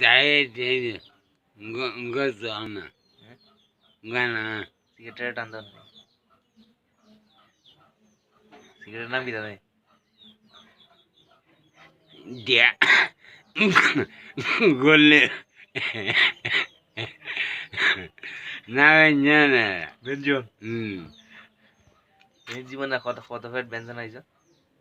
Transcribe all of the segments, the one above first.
যাই গত না গানা সিগারেট টান দেন সিগারেট নাম কি দাদা দিয়া গলে না জানা ব্যঞ্জন হুম জীবনে কত কত ফেট ব্যঞ্জন আইছো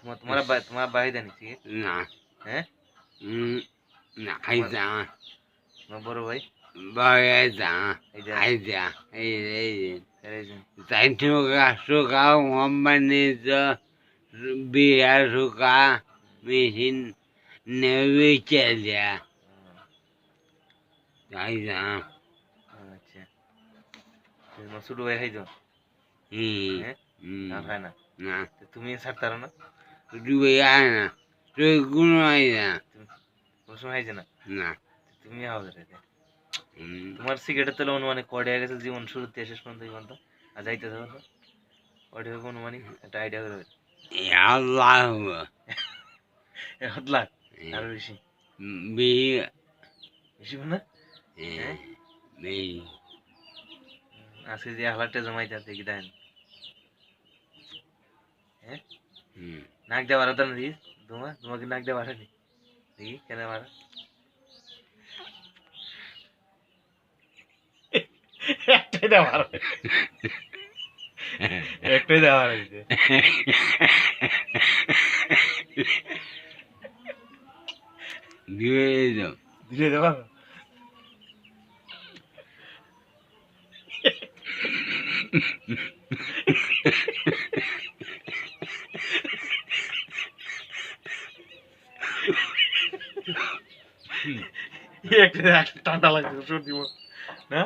তোমার তোমার তোমার বাড়ি দেনি ঠিক না। হ্যাঁ না খাইতা তোমার বড় ভাই? এই যে। খাইতা এই এই। এই যে। Taituka suka ngomanizo biya suka misin nevichelia. Taisa. আচ্ছা। তোমার ছোট ভাই খাইছো? Hmm. হ্যাঁ Hmm. না খায় না? Na. তুমি ছাড়তারো না। Duyana. Soy kunoida. কোনো সময় খাইছে না Na. তুমি হবে রে Hmm. তোমার সিগারেটের তেলে অনুমানিক কয়টা গেছে জীবন শুরু থেকে শেষ পর্যন্ত জীবন তো আর যাইতে থাকো তো কয়টা হবে অনুমানিক একটা আইডিয়া করে Allah. এক লাখ আরও বেশি Bi. বেশি না. Bi. আজকে যে এক লাখ টাকা জমাইতে আছে কি দেন হ্যাঁ Hmm. নাক দেওয়া বাড়াতো না দিস তোমার তোমাকে নাক দেওয়া বাড়ানি দেখি কেন বাড়া? একটাই দেওয়া বাড়া একটাই দেওয়া বাড়া দিতে। Guido. দিলে দেওয়া একটা ঠান্ডা লাগছে সর্দি না?